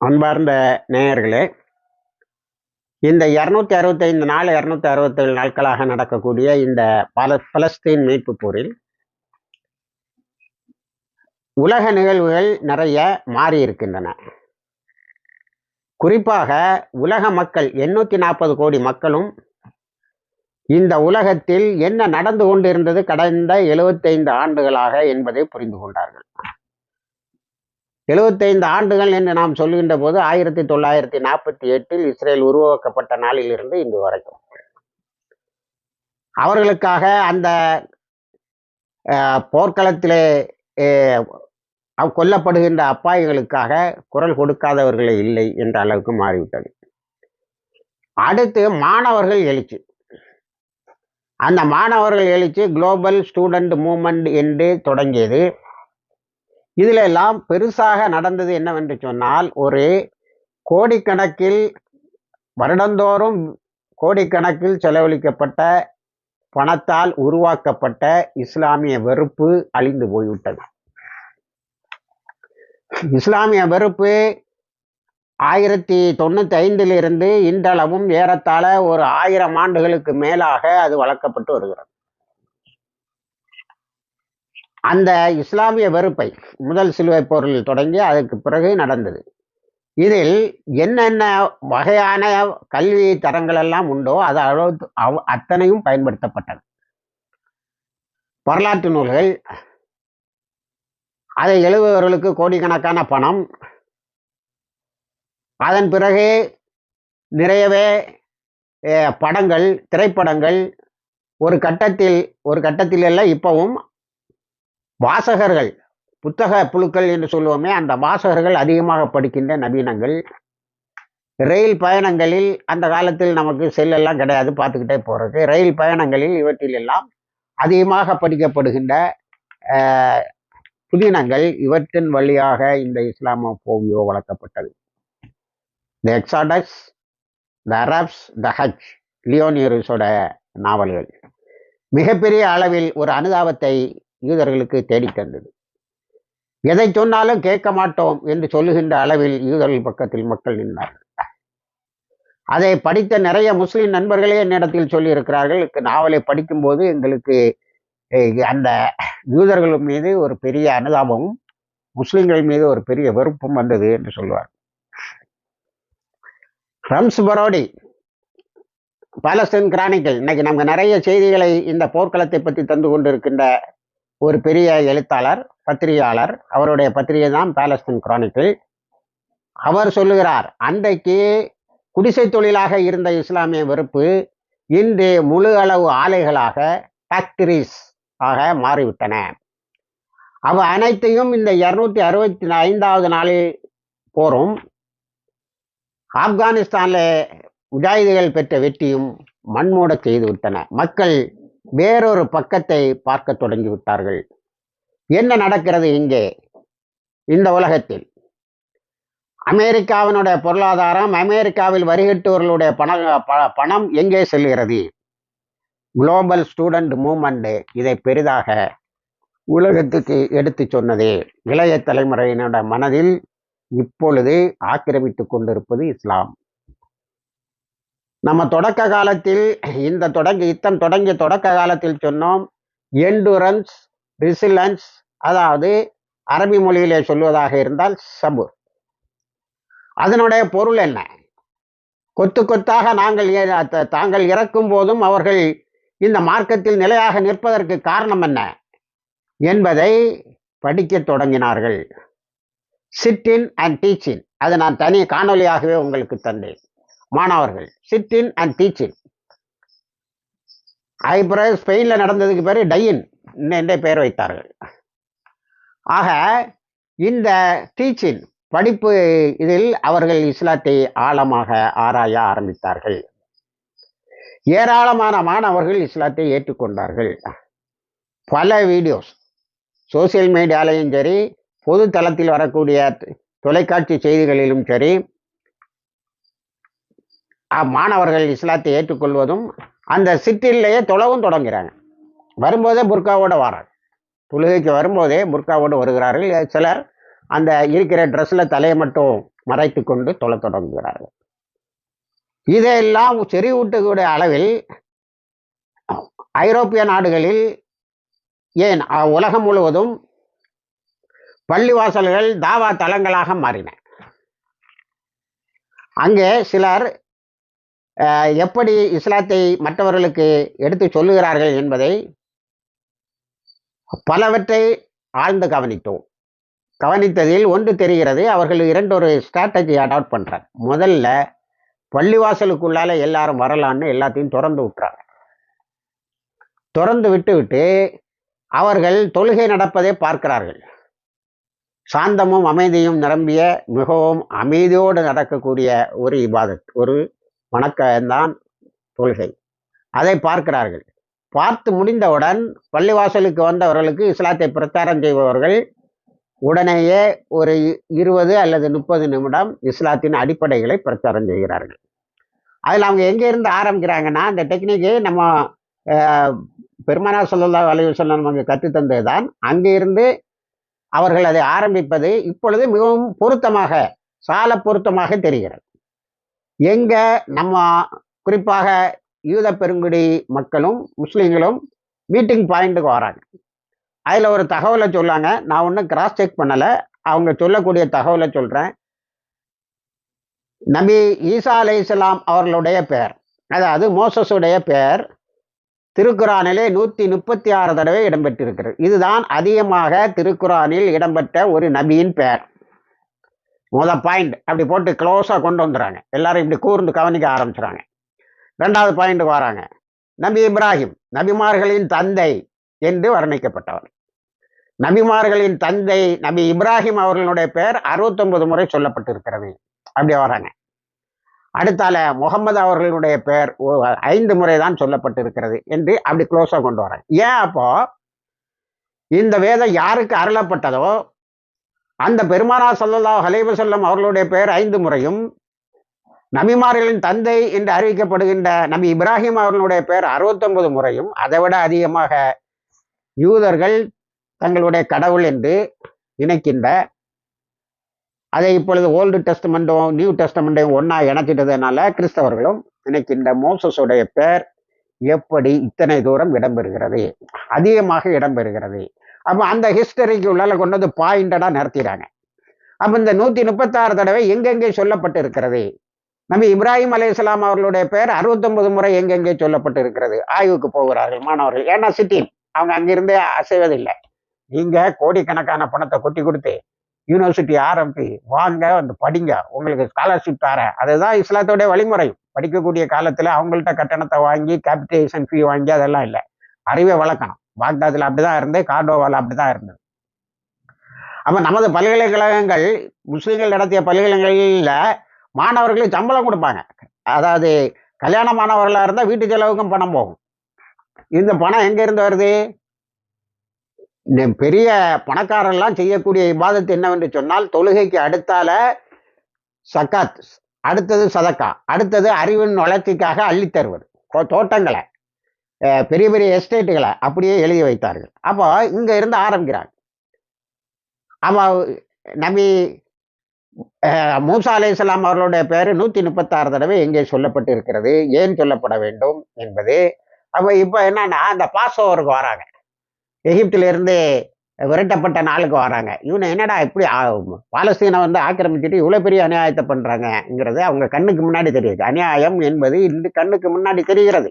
அன்பார்ந்த நேயர்களே இந்த இரநூத்தி அறுபத்தைந்து நாள் இரநூத்தி அறுபத்தேழு நாட்களாக நடக்கக்கூடிய இந்த பல பலஸ்தீன் மீட்பு போரில் உலக நிகழ்வுகள் நிறைய மாறி இருக்கின்றன. குறிப்பாக உலக மக்கள் எண்ணூற்றி நாற்பது கோடி மக்களும் இந்த உலகத்தில் என்ன நடந்து கொண்டிருந்தது கடந்த எழுபத்தைந்து ஆண்டுகளாக என்பதை புரிந்து கொண்டார்கள். எழுபத்தைந்து ஆண்டுகள் என்று நாம் சொல்லுகின்ற போது ஆயிரத்தி தொள்ளாயிரத்தி நாற்பத்தி எட்டில் இஸ்ரேல் உருவாக்கப்பட்ட நாளிலிருந்து இன்று வரைக்கும். அவர்களுக்காக அந்த அஹ், போர்க்களத்திலே கொல்லப்படுகின்ற அப்பாய்களுக்காக குரல் கொடுக்காதவர்களே இல்லை என்ற அளவுக்கு மாறிவிட்டது. அடுத்து மாணவர்கள் எழுச்சி. அந்த மாணவர்கள் எழுச்சி குளோபல் ஸ்டூடெண்ட் மூமெண்ட் என்று தொடங்கியது. இதில் எல்லாம் பெருசாக நடந்தது என்னவென்று சொன்னால் ஒரு கோடிக்கணக்கில் வருடந்தோறும் கோடிக்கணக்கில் செலவழிக்கப்பட்ட பணத்தால் உருவாக்கப்பட்ட இஸ்லாமிய வெறுப்பு அழிந்து போய்விட்டது. இஸ்லாமிய வெறுப்பு ஆயிரத்தி தொண்ணூத்தி ஐந்திலிருந்து இன்றளவும் ஏறத்தாழ ஒரு ஆயிரம் ஆண்டுகளுக்கு மேலாக அது வளர்க்கப்பட்டு வருகிறது. அந்த இஸ்லாமிய வெறுப்பை முதல் சிலுவை போரில் தொடங்கி அதுக்கு பிறகு நடந்தது. இதில் என்னென்ன வகையான கல்வி தரங்கள் எல்லாம் உண்டோ அது அளவு அவ்- அத்தனையும் பயன்படுத்தப்பட்டது. வரலாற்று நூல்கள். அதை எழுதுபவர்களுக்கு கோடிக்கணக்கான பணம். அதன் பிறகு நிறையவே படங்கள் திரைப்படங்கள். ஒரு கட்டத்தில் ஒரு கட்டத்தில் எல்லாம் இப்பவும் வாசகர்கள் புத்தக புழுக்கள் என்று சொல்லுவோமே அந்த வாசகர்கள் அதிகமாக படிக்கின்ற நவீனங்கள். ரயில் பயணங்களில் அந்த காலத்தில் நமக்கு செல்லெல்லாம் கிடையாது பார்த்துக்கிட்டே போகிறது ரயில் பயணங்களில் இவற்றில் எல்லாம் அதிகமாக படிக்கப்படுகின்ற புதினங்கள் இவற்றின் வழியாக இந்த இஸ்லாமோ போவியோ வளர்க்கப்பட்டது. த எக்ஸாடஸ் த அரப்ஸ் த ஹஜ் லியோனியரிஸோட நாவல்கள். மிகப்பெரிய அளவில் ஒரு அனுதாபத்தை யூதர்களுக்கு தேடித்தந்தது. எதை சொன்னாலும் கேட்க மாட்டோம் என்று சொல்லுகின்ற அளவில் யூதர்கள் பக்கத்தில் மக்கள் நின்றார்கள். அதை படித்த நிறைய முஸ்லிம் நண்பர்களே என்னிடத்தில் சொல்லியிருக்கிறார்கள். நாவலை படிக்கும்போது எங்களுக்கு அந்த யூதர்கள் மீது ஒரு பெரிய அனுதாபமும் முஸ்லிம்கள் மீது ஒரு பெரிய வெறுப்பும் வந்தது என்று சொல்வார் ரம்ஸ் பரோடி பாலஸ்தீன் கிரானிக்கல். இன்னைக்கு நமக்கு நிறைய செய்திகளை இந்த போர்க்களத்தை பற்றி தந்து கொண்டிருக்கின்ற ஒரு பெரிய எழுத்தாளர் பத்திரிகையாளர். அவருடைய பத்திரிகை தான் பாலஸ்தீன் கிரானிக்கல் அவர் சொல்லுகிறார் அன்றைக்கு குடிசை தொழிலாக இருந்த இஸ்லாமிய வெறுப்பு இன்று முழு அளவு ஆலைகளாக ஃபேக்டரிஸ் ஆக மாறிவிட்டன. அவ அனைத்தையும் இந்த இருநூத்தி அறுபத்தி ஐந்தாவது நாளில் போரும். ஆப்கானிஸ்தானில் முஜாஹிதுகள் பெற்ற வெற்றியும் மண்மூட செய்து விட்டன. மக்கள் வேறொரு பக்கத்தை பார்க்க தொடங்கி விட்டார்கள் என்ன நடக்கிறது இங்கே? இந்த உலகத்தில். அமெரிக்காவினுடைய பொருளாதாரம் அமெரிக்காவில் வரிகட்டுவர்களுடைய பண ப- பணம் எங்கே செல்கிறது? குளோபல் ஸ்டூடெண்ட் மூமெண்ட் இதை பெரிதாக உலகத்துக்கு எடுத்து சொன்னது. இளைய தலைமுறையினோட மனதில் இப்பொழுது ஆக்கிரமித்துக் கொண்டிருப்பது இஸ்லாம். நம்ம தொடக்க காலத்தில் இந்த தொடங்கி யுத்தம் தொடங்கிய தொடக்க காலத்தில் சொன்னோம் எண்டுரன்ஸ் ரிசிலன்ஸ் அதாவது அரபி மொழியிலே சொல்வதாக இருந்தால் சபுர். அதனுடைய பொருள் என்ன? கொத்து கொத்தாக நாங்கள் தாங்கள் இறக்கும் போதும் அவர்கள் இந்த மார்க்கத்தில் நிலையாக நிற்பதற்கு காரணம் என்ன? என்பதை படிக்கத் தொடங்கினார்கள். சிட்டின் அண்ட் டீச்சின் அது நான் தனி காணொலியாகவே உங்களுக்கு தந்தேன். மாணவர்கள் சிட்டின் அண்ட் டீச்சிங் அதுக்கு ஸ்பெயினில் நடந்ததுக்கு பேர் டையின் என்றே பெயர் வைத்தார்கள். ஆக இந்த டீச்சின் படிப்பு இதில் அவர்கள் இஸ்லாத்தை ஆழமாக ஆராய ஆரம்பித்தார்கள். ஏராளமான மாணவர்கள் இஸ்லாத்தை ஏற்றுக்கொண்டார்கள். பல வீடியோஸ் சோசியல் மீடியாலையும் சரி பொது தளத்தில் வரக்கூடிய தொலைக்காட்சி செய்திகளிலும் சரி மாணவர்கள் இஸ்லாத்தை ஏற்றுக்கொள்வதும் அந்த சிற்றிலேயே தொழவும் தொடங்குகிறாங்க. வரும்போதே புர்காவோட வராங்க. தொழுகைக்கு வரும்போதே புர்காவோடு வருகிறார்கள். சிலர் அந்த இருக்கிற ட்ரெஸ்ஸில் தலையை மட்டும் மறைத்து கொண்டு தொலை தொடங்குகிறார்கள். இதையெல்லாம் செறிவூட்டக்கூடிய அளவில் ஐரோப்பிய நாடுகளில் ஏன் உலகம் முழுவதும் பள்ளிவாசல்கள் தாவா தலங்களாக மாறின. அங்கே சிலர் எப்படி இஸ்லாத்தை மற்றவர்களுக்கு எடுத்து சொல்லுகிறார்கள் என்பதை பலவற்றை ஆழ்ந்து கவனித்தோம். கவனித்ததில் ஒன்று தெரிகிறது அவர்கள் இரண்டு ஒரு ஸ்ட்ராட்டஜி அடாப்ட் பண்றாங்க. முதல்ல பள்ளிவாசலுக்குள்ளால எல்லாரும் வரலான்னு எல்லாத்தையும் திறந்து விட்டுறாங்க. திறந்து விட்டு விட்டு அவர்கள் தொழுகை நடப்பதை பார்க்கிறார்கள். சாந்தமும் அமைதியும் நிரம்பிய மிகவும் அமைதியோடு நடக்கக்கூடிய ஒரு இபாதத் ஒரு வணக்கம்தான் தொழுகை. அதை பார்க்கிறார்கள். பார்த்து முடிந்தவுடன் பள்ளிவாசலுக்கு வந்தவர்களுக்கு இஸ்லாத்தை பிரச்சாரம் செய்பவர்கள் உடனேயே ஒரு இருபது அல்லது முப்பது நிமிடம் இஸ்லாத்தின் அடிப்படைகளை பிரச்சாரம் செய்கிறார்கள். அதில் அவங்க எங்கேருந்து ஆரம்பிக்கிறாங்கன்னா அந்த டெக்னிக்கை நம்ம அஹ், பெருமானா சொல்லல்லா அலைவசல்லம் நமக்கு கற்றுத்தந்தது தான் அங்கிருந்து அவர்கள் அதை ஆரம்பிப்பது இப்பொழுது மிகவும் பொருத்தமாக சால பொருத்தமாக தெரிகிறது. எங்க நம்ம குறிப்பாக யூத பெருங்குடி மக்களும் முஸ்லீம்களும் மீட்டிங் பாயிண்ட்டுக்கு வராங்க. அதில் ஒரு தகவலை சொல்லாங்க. நான் ஒன்றும் கிராஸ் செக் பண்ணலை. அவங்க சொல்லக்கூடிய தகவலை சொல்கிறேன் நபி ஈசா இஸ்லாம் அவர்களுடைய பெயர் அதாவது மோசஸுடைய பெயர் திருக்குறானிலே நூற்றி முப்பத்தி ஆறு தடவை இடம்பெற்றிருக்கிறது. இதுதான் அதிகமாக திருக்குறானில் இடம்பெற்ற ஒரு நபியின் பெயர். முத பாயிண்ட் அப்படி போட்டு க்ளோஸாக கொண்டு வந்துடுறாங்க. எல்லாரும் இப்படி கூர்ந்து கவனிக்க ஆரம்பிச்சுறாங்க ரெண்டாவது பாயிண்ட்டுக்கு வராங்க. நபி இப்ராஹிம் நபிமார்களின் தந்தை என்று வர்ணிக்கப்பட்டவர். நபிமார்களின் தந்தை நபி இப்ராஹிம் அவர்களுடைய பெயர் அறுபத்தொன்பது முறை சொல்லப்பட்டிருக்கிறது. அப்படி வராங்க. அடுத்தால முகமது அவர்களுடைய பெயர் ஓ- ஐந்து முறை தான் சொல்லப்பட்டிருக்கிறது என்று அப்படி க்ளோஸாக கொண்டு வராங்க. ஏன் அப்போ? இந்த வேதம் யாருக்கு அருளப்பட்டதோ அந்த பெருமானா சல்லல்லா அலைஹி வஸல்லம் அவர்களுடைய பெயர் ஐந்து முறையும். நபிமார்களின் தந்தை என்று அறிவிக்கப்படுகின்ற நபி இப்ராஹிம் அவர்களுடைய பெயர் அறுபத்தொன்பது முறையும். அதை விட அதிகமாக யூதர்கள் தங்களுடைய கடவுள் என்று நினைக்கின்ற அதை இப்பொழுது ஓல்டு டெஸ்டமெண்ட்டும் நியூ டெஸ்டமெண்ட்டையும் ஒன்றா இணைச்சிட்டதுனால கிறிஸ்தவர்களும் நினைக்கின்ற மோசஸுடைய பெயர் எப்படி இத்தனை தூரம் இடம்பெறுகிறது? அதிகமாக இடம்பெறுகிறது. அப்போ அந்த ஹிஸ்டரிக்கு உள்ளால கொண்டு வந்து பாயிண்டடாக நடத்திடுறாங்க அப்போ இந்த நூற்றி முப்பத்தாறு தடவை எங்கெங்கே சொல்லப்பட்டு இருக்கிறது நம்ம இப்ராஹிம் அலைஹிஸ்ஸலாம் அவர்களுடைய பெயர் அறுபத்தொன்பது முறை எங்கெங்கே சொல்லப்பட்டு இருக்கிறது ஆய்வுக்கு போகிறார்கள் மாணவர்கள். ஏன்னா சிட்டி அவங்க அங்கிருந்தே அசைவதில்லை. நீங்க கோடிக்கணக்கான பணத்தை கொட்டி கொடுத்து யூனிவர்சிட்டி ஆரம்பி வாங்க வந்து படிங்க. உங்களுக்கு ஸ்காலர்ஷிப் தர அதுதான் இஸ்லாத்தோடைய வழிமுறை. படிக்கக்கூடிய காலத்துல அவங்கள்ட்ட கட்டணத்தை வாங்கி கேபிட்டேஷன் ஃபீ வாங்கி அதெல்லாம் இல்லை. அறிவை வளர்க்கணும். பாக்தாதில் அப்படிதான் இருந்து கார்டோவால் அப்படிதான் இருந்தது. அப்ப நமது பல்கலைக்கழகங்கள் முஸ்லீம்கள் நடத்திய பல்கலைக்கழகங்களில் மாணவர்களுக்கு சம்பளம் கொடுப்பாங்க. அதாவது கல்யாண மாணவர்களா இருந்தால் வீட்டு செலவுக்கும் பணம் போகும். இந்த பணம் எங்க இருந்து வருது? பெரிய பணக்காரர்லாம் செய்யக்கூடிய இபாதத்து என்னவென்று சொன்னால் தொழுகைக்கு அடுத்தால சக்காத் அடுத்தது சதக்கா அடுத்தது அறிவின் வளர்ச்சிக்காக அள்ளித்தருவது தோட்டங்களை. பெரிய பெரிய எஸ்டேட்டுகளை அப்படியே எழுதி வைத்தார்கள். அப்போ இங்க இருந்து ஆரம்பிக்கிறாங்க. அப்போ நபி அஹ், மூசா இஸ்லாம் அவர்களுடைய பேர் நூற்றி முப்பத்தாறு தடவை எங்கே சொல்லப்பட்டு இருக்கிறது ஏன் சொல்லப்பட வேண்டும் என்பது. அப்போ இப்போ என்னன்னா அந்த பாஸ் ஓவருக்கு வராங்க. எகிப்திலிருந்து விரட்டப்பட்ட நாளுக்கு வராங்க. இவனை என்னடா இப்படி பாலஸ்தீனை வந்து ஆக்கிரமிச்சுட்டு இவ்வளோ பெரிய அநியாயத்தை பண்ணுறாங்கங்கிறது அவங்க கண்ணுக்கு முன்னாடி தெரியுது. அநியாயம் என்பது இந்த கண்ணுக்கு முன்னாடி தெரிகிறது.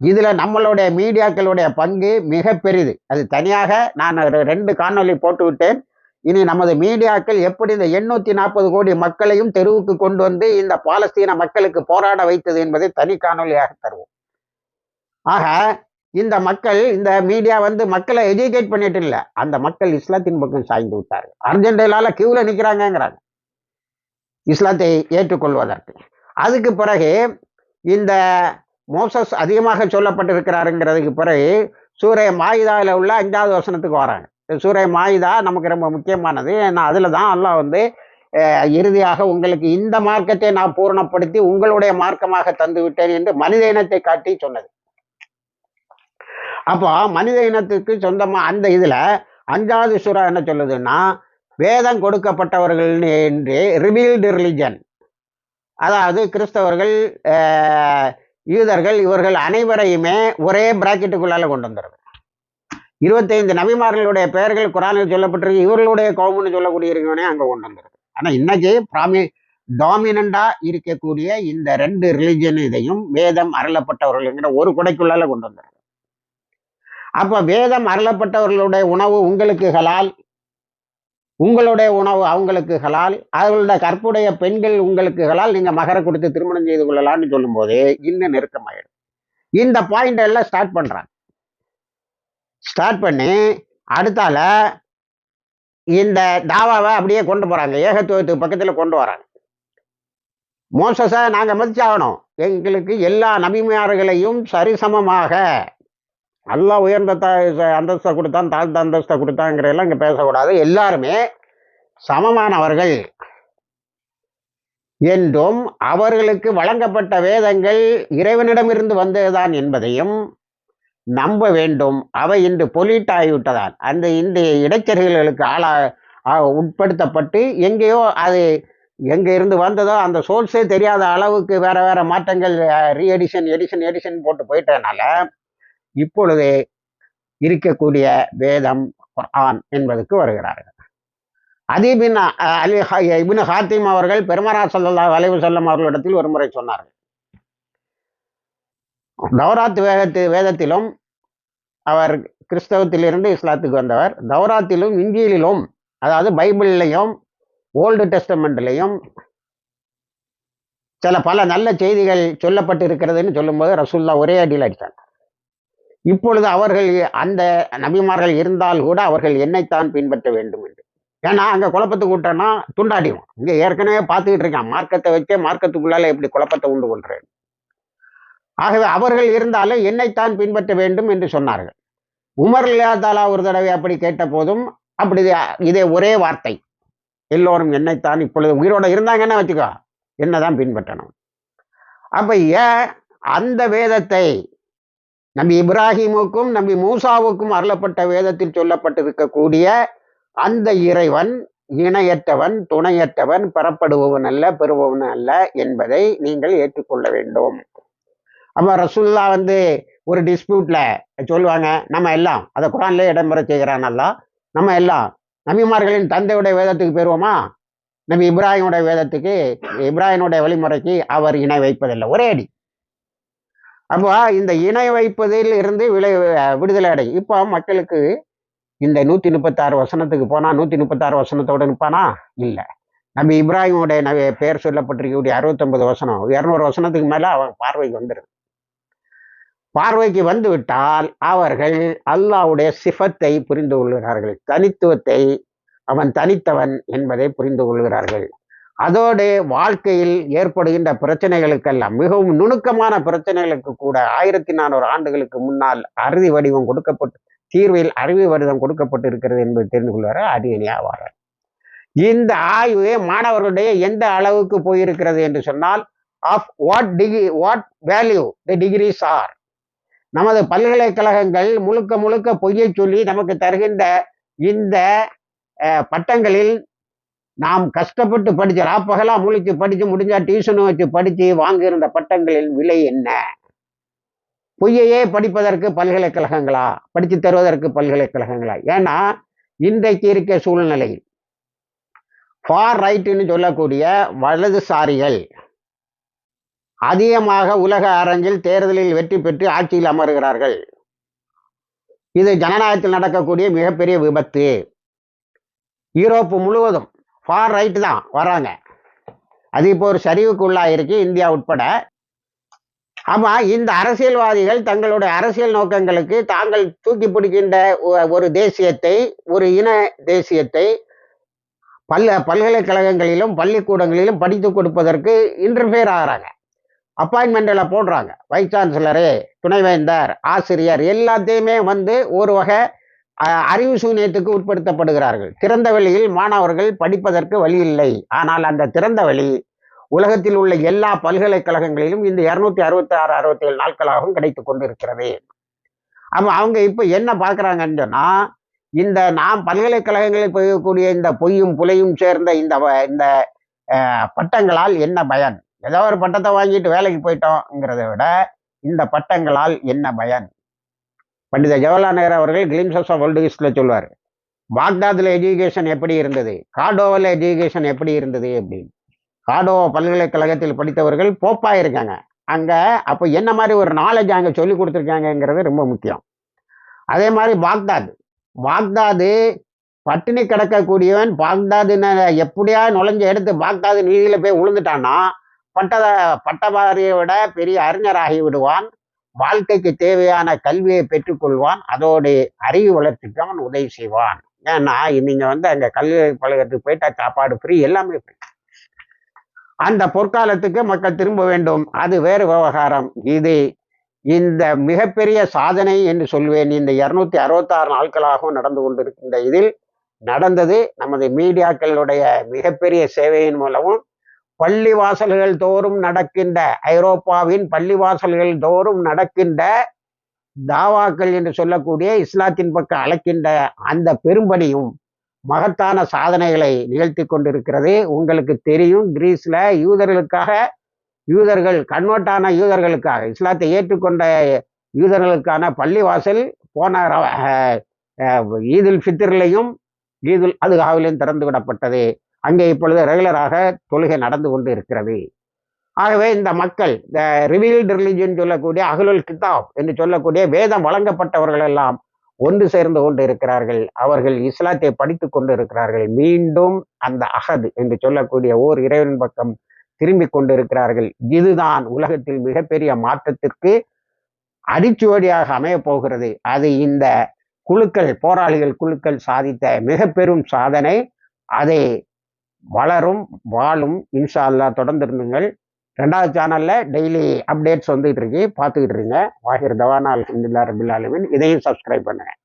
இதில் நம்மளுடைய மீடியாக்களுடைய பங்கு மிக பெரிது. அது தனியாக நான் ரெண்டு காணொலி போட்டு விட்டேன் இனி நமது மீடியாக்கள் எப்படி இந்த எண்ணூற்றி நாற்பது கோடி மக்களையும் தெருவுக்கு கொண்டு வந்து இந்த பாலஸ்தீன மக்களுக்கு போராட வைத்தது என்பதை தனி காணொலியாக தருவோம். ஆக இந்த மக்கள் இந்த மீடியா வந்து மக்களை எஜுகேட் பண்ணிட்டு இல்லை. அந்த மக்கள் இஸ்லாத்தின் பக்கம் சாய்ந்து விட்டார்கள். அர்ஜென்டினால கியூல நிற்கிறாங்கங்கிறாங்க இஸ்லாத்தை ஏற்றுக்கொள்வதற்கு. அதுக்கு பிறகு இந்த மோசஸ் அதிகமாக சொல்லப்பட்டிருக்கிறாருங்கிறதுக்கு பிறகு சூரிய மாயுதாவில் உள்ள அஞ்சாவது வசனத்துக்கு வராங்க. இந்த சூரிய மாயுதா நமக்கு ரொம்ப முக்கியமானது. ஏன்னா அதில் தான் எல்லாம் வந்து இறுதியாக உங்களுக்கு இந்த மார்க்கத்தை நான் பூரணப்படுத்தி உங்களுடைய மார்க்கமாக தந்து விட்டேன் என்று மனித இனத்தை காட்டி சொன்னது. அப்போ மனித இனத்துக்கு சொந்தமா அந்த இதுல அஞ்சாவது சுரா என்ன சொல்லுதுன்னா வேதம் கொடுக்கப்பட்டவர்கள் என்று ரிவீல்டு ரிலிஜன் அதாவது கிறிஸ்தவர்கள் யூதர்கள் இவர்கள் அனைவரையுமே ஒரே பிராக்கெட்டுக்குள்ளால கொண்டு வந்துடுது இருபத்தைந்து நபிமார்களுடைய பெயர்கள் குரானில் சொல்லப்பட்டிருக்கு இவர்களுடைய கவுமுன்னு சொல்லக்கூடிய இருக்கவனே அங்கே கொண்டு வந்துடுது ஆனால் இன்னைக்கு பிராமி டாமினண்டா இருக்கக்கூடிய இந்த ரெண்டு ரிலிஜன் இதையும் வேதம் அருளப்பட்டவர்கள்ங்கிற ஒரு குடைக்குள்ளால கொண்டு வந்துடுது அப்ப வேதம் அருளப்பட்டவர்களுடைய உணவு உங்களுக்கு ஹலால் உங்களுடைய உணவு அவங்களுக்கு ஹலால் அவர்களுடைய கற்புடைய பெண்கள் உங்களுக்கு ஹலால் நீங்க மகர கொடுத்து திருமணம் செய்து கொள்ளலாம்னு சொல்லும்போது இன்னும் நெருக்கமாயிடும். இந்த பாயிண்ட் எல்லாம் ஸ்டார்ட் பண்றாங்க. ஸ்டார்ட் பண்ணி அடுத்தால இந்த தாவாவை அப்படியே கொண்டு போறாங்க. ஏகத்துவத்துக்கு பக்கத்துல கொண்டு வராங்க. மோசஸை நாங்க மதிச்சாகணும். எங்களுக்கு எல்லா நபிமார்களையும் சரிசமமாக நல்லா உயர்ந்த த- அந்தஸ்தை கொடுத்தான் தாழ்ந்த அந்தஸ்தை கொடுத்தாங்கிறதெல்லாம் இங்கே பேசக்கூடாது. எல்லாருமே சமமானவர்கள் என்றும் அவர்களுக்கு வழங்கப்பட்ட வேதங்கள் இறைவனிடமிருந்து வந்ததுதான் என்பதையும் நம்ப வேண்டும். அவை இன்று பொலிட் ஆகிவிட்டதால். அந்த இந்த இடைச்சர்களுக்கு ஆளா உட்படுத்தப்பட்டு எங்கேயோ அது எங்கே இருந்து வந்ததோ அந்த சோர்ஸே தெரியாத அளவுக்கு வேற வேற மாற்றங்கள் ரீஎடிஷன் எடிஷன் எடிஷன் போட்டு போயிட்டதுனால இப்பொழுது இருக்கக்கூடிய வேதம் குர்ஆன் என்பதற்கு வருகிறார்கள். அதீபின் அலி இபின் ஹாத்திம் அவர்கள் பெருமரா சல்லா அலைஹி செல்லம் அவர்களிடத்தில் ஒரு முறை சொன்னார்கள். தௌராத் வேதத்து வேதத்திலும் அவர் கிறிஸ்தவத்திலிருந்து இஸ்லாத்துக்கு வந்தவர். தௌராத்திலும் இஞ்சியிலும் அதாவது பைபிள்லையும் ஓல்டு டெஸ்டமெண்ட்லையும் சில பல நல்ல செய்திகள் சொல்லப்பட்டு இருக்கிறதுன்னு சொல்லும்போது ரசூல்லா ஒரே அடியில் அடித்தாங்க இப்பொழுது அவர்கள் அந்த நபிமார்கள் இருந்தால் கூட அவர்கள் என்னைத்தான் பின்பற்ற வேண்டும் என்று. ஏன்னா அங்க குழப்பத்துக்கு விட்டோன்னா துண்டாடிவோம் இங்கே ஏற்கனவே பார்த்துக்கிட்டு இருக்கான். மார்க்கத்தை வச்சே மார்க்கத்துக்குள்ளால எப்படி குழப்பத்தை உண்டு கொள்றேன்? ஆகவே அவர்கள் இருந்தாலும் என்னைத்தான் பின்பற்ற வேண்டும் என்று சொன்னார்கள். உமர் தாலா ஒரு தடவை அப்படி கேட்ட போதும் அப்படி இதே ஒரே வார்த்தை. எல்லோரும் என்னைத்தான் இப்பொழுது உயிரோட இருந்தாங்கன்னா வச்சுக்கோ? என்னதான் பின்பற்றணும். அப்ப ஏன் அந்த வேதத்தை நம்பி இப்ராஹிமுக்கும் நம்பி மூசாவுக்கும் அருளப்பட்ட வேதத்தில் சொல்லப்பட்டிருக்கக்கூடிய அந்த இறைவன் இணையற்றவன் துணையற்றவன் பெறப்படுபவன் அல்ல பெறுபவன் அல்ல என்பதை நீங்கள் ஏற்றுக்கொள்ள வேண்டும். அப்ப ரசுல்லா வந்து ஒரு டிஸ்பியூட்ல சொல்லுவாங்க நம்ம எல்லாம் அதை குரான்ல இடம்பெற செய்கிறான் அல்லா நம்ம எல்லாம் நபிமார்களின் தந்தையுடைய வேதத்துக்கு பெறுவோமா? நபி இப்ராஹிமுடைய வேதத்துக்கு இப்ராஹிமுடைய வழிமுறைக்கு அவர் இணை வைப்பதில்லை. ஒரே அடி. அப்போ இந்த இணை வைப்பதில் இருந்து விளை விடுதலை அடை. இப்போ மக்களுக்கு இந்த நூத்தி முப்பத்தாறு வசனத்துக்கு போனா நூத்தி முப்பத்தாறு வசனத்தோடு நிற்பானா? இல்லை. நம்ம இப்ராஹிமுடைய நபி பெயர் சொல்லப்பட்டிருக்கக்கூடிய அறுபத்தொன்பது வசனம் இரநூறு வசனத்துக்கு மேல அவன் பார்வைக்கு வந்துடும் பார்வைக்கு வந்து விட்டால் அவர்கள் அல்லாஹ்வுடைய சிஃபத்தை புரிந்து கொள்கிறார்கள். தனித்துவத்தை அவன் தனித்தவன் என்பதை புரிந்து கொள்கிறார்கள். அதோடு வாழ்க்கையில் ஏற்படுகின்ற பிரச்சனைகளுக்கெல்லாம் மிகவும் நுணுக்கமான பிரச்சனைகளுக்கு கூட ஆயிரத்தி நானூறு ஆண்டுகளுக்கு முன்னால் அறுதி வடிவம் கொடுக்கப்பட்டு தீர்வில் அறிவு வடிவம் கொடுக்கப்பட்டு இருக்கிறது என்பது தெரிந்து கொள்வார் அடியணியாவார் இந்த ஆய்வு மாணவர்களுடைய எந்த அளவுக்கு போயிருக்கிறது என்று சொன்னால் of what degree what value the degrees are நமது பல்கலைக்கழகங்கள் முழுக்க முழுக்க பொய்யை சொல்லி நமக்கு தருகின்ற இந்த பட்டங்களில் நாம் கஷ்டப்பட்டு படிச்சு ராப்பகலா முழிச்சு படிச்சு முடிஞ்சா டியூஷனும் வச்சு படிச்சு வாங்கியிருந்த பட்டங்களின் விலை என்ன? பொய்யையே படிப்பதற்கு பல்கலைக்கழகங்களா? படித்து தருவதற்கு பல்கலைக்கழகங்களா? ஏன்னா இன்றைக்கு இருக்க சூழ்நிலையில் ஃபார் ரைட்டுன்னு சொல்லக்கூடிய வலதுசாரிகள் அதிகமாக உலக அரங்கில் தேர்தலில் வெற்றி பெற்று ஆட்சியில் அமர்கிறார்கள். இது ஜனநாயகத்தில் நடக்கக்கூடிய மிகப்பெரிய விபத்து. யூரோப்பு முழுவதும் ஃபார் ரைட் தான் வராங்க. அது இப்போ ஒரு சரிவுக்கு உள்ளாயிருக்கு இந்தியா உட்பட. ஆமாம் இந்த அரசியல்வாதிகள் தங்களுடைய அரசியல் நோக்கங்களுக்கு தாங்கள் தூக்கி பிடிக்கின்ற ஒரு தேசியத்தை ஒரு இன தேசியத்தை பல்ல பல்கலைக்கழகங்களிலும் பள்ளிக்கூடங்களிலும் படித்து கொடுப்பதற்கு இன்டர்ஃபியர் ஆகிறாங்க. அப்பாயின்மெண்ட்டில் போடுறாங்க. வைஸ் சான்சலரு துணைவேந்தர் ஆசிரியர் எல்லாத்தையுமே வந்து ஒரு வகை அறிவு சூன்யத்துக்கு உட்படுத்தப்படுகிறார்கள். திறந்த வெளியில் மாணவர்கள் படிப்பதற்கு வழி இல்லை ஆனால் அந்த திறந்த வழி உலகத்தில் உள்ள எல்லா பல்கலைக்கழகங்களிலும் இந்த இருநூத்தி அறுபத்தி ஆறு அறுபத்தி ஏழு நாட்களாகவும் கிடைத்து கொண்டிருக்கிறது. அப்போ அவங்க இப்போ என்ன பார்க்கறாங்கன்னு சொன்னா இந்த நாம் பல்கலைக்கழகங்களில் பெய்யக்கூடிய இந்த பொய்யும் புலையும் சேர்ந்த இந்த வ- இந்த பட்டங்களால் என்ன பயன்? ஏதோ ஒரு பட்டத்தை வாங்கிட்டு வேலைக்கு போயிட்டோங்கிறத விட இந்த பட்டங்களால் என்ன பயன்? பண்டித ஜவஹர்லால் நேரு அவர்கள் கிளிம்சஸ் ஆஃப் வேர்ல்டு ஹிஸ்டில் சொல்வார். பாக்தாத்தில் எஜுகேஷன் எப்படி இருந்தது? காடோவில் எஜுகேஷன் எப்படி இருந்தது அப்படின்னு. காடோ பல்கலைக்கழகத்தில் படித்தவர்கள் போப்பா இருக்காங்க. அங்க அப்போ என்ன மாதிரி ஒரு நாலேஜ் அங்க சொல்லி கொடுத்துருக்காங்கங்கிறது ரொம்ப முக்கியம். அதே மாதிரி பாக்தாத். பாக்தாது பட்டினி கிடக்கக்கூடியவன் பாக்தாதுன்னு எப்படியா நுழைஞ்சு எடுத்து பாக்தாது நீதியில் போய் விழுந்துட்டான்னா பட்டத பட்டபாரியை விட பெரிய அறிஞராகி விடுவான். வாழ்க்கைக்கு தேவையான கல்வியை பெற்றுக்கொள்வான். அதோடைய அறிவு வளர்ச்சிக்கு அவன் உதவி செய்வான். ஏன்னா நீங்க வந்து அங்க கல்வி பழகத்துக்கு போயிட்டா சாப்பாடு ஃப்ரீ எல்லாமே ஃப்ரீ. அந்த பொற்காலத்துக்கு மக்கள் திரும்ப வேண்டும். அது வேறு விவகாரம். இது இந்த மிகப்பெரிய சாதனை என்று சொல்வேன். இந்த இருநூத்தி அறுபத்தாறு நாட்களாகவும் நடந்து கொண்டிருக்கின்ற இதில் நடந்தது நமது மீடியாக்களுடைய மிகப்பெரிய சேவையின் மூலமும் பள்ளிவாசல்கள் தோறும் நடக்கின்ற ஐரோப்பாவின் பள்ளிவாசல்கள் தோறும் நடக்கின்ற தாவாக்கள் என்று சொல்லக்கூடிய இஸ்லாத்தின் பக்கம் அழைக்கின்ற அந்த பெரும்பணியும் மகத்தான சாதனைகளை நிகழ்த்தி கொண்டிருக்கிறது. உங்களுக்கு தெரியும் கிரீஸ்ல யூதர்களுக்காக யூதர்கள் கன்வெர்ட்டான யூதர்களுக்காக இஸ்லாத்தை ஏற்றுக்கொண்ட யூதர்களுக்கான பள்ளிவாசல் போன ஈதுல் ஃபித்ர்லையும் ஈதுல் அதுகாவிலையும் திறந்து விடப்பட்டது அங்கே இப்பொழுது ரெகுலராக தொழுகை நடந்து கொண்டு இருக்கிறது. ஆகவே இந்த மக்கள் இந்த ரிவீல்டு ரிலிஜன் சொல்லக்கூடிய அகலுல் கிதாப் என்று சொல்லக்கூடிய வேதம் வழங்கப்பட்டவர்கள் எல்லாம் ஒன்று சேர்ந்து கொண்டு இருக்கிறார்கள். அவர்கள் இஸ்லாத்தை படித்து கொண்டு இருக்கிறார்கள். மீண்டும் அந்த அகது என்று சொல்லக்கூடிய ஓர் இறைவன் பக்கம் திரும்பி கொண்டிருக்கிறார்கள். இதுதான் உலகத்தில் மிகப்பெரிய மாற்றத்திற்கு அடிச்சுவடியாக அமையப் போகிறது. அது இந்த குழுக்கள் போராளிகள் குழுக்கள் சாதித்த மிக பெரும் சாதனை. அதை வளரும் வாழும் இன்ஷா அல்லாஹ் தொடர்ந்து இருந்துங்கள். ரெண்டாவது சேனலில் டெய்லி அப்டேட்ஸ் வந்துகிட்டு இருக்கு. பார்த்துக்கிட்டு இருங்க. வாஹிர் தவானா அலமதுல்லா ரபுல்லாலுமின் இதையும் சப்ஸ்கிரைப் பண்ணுங்கள்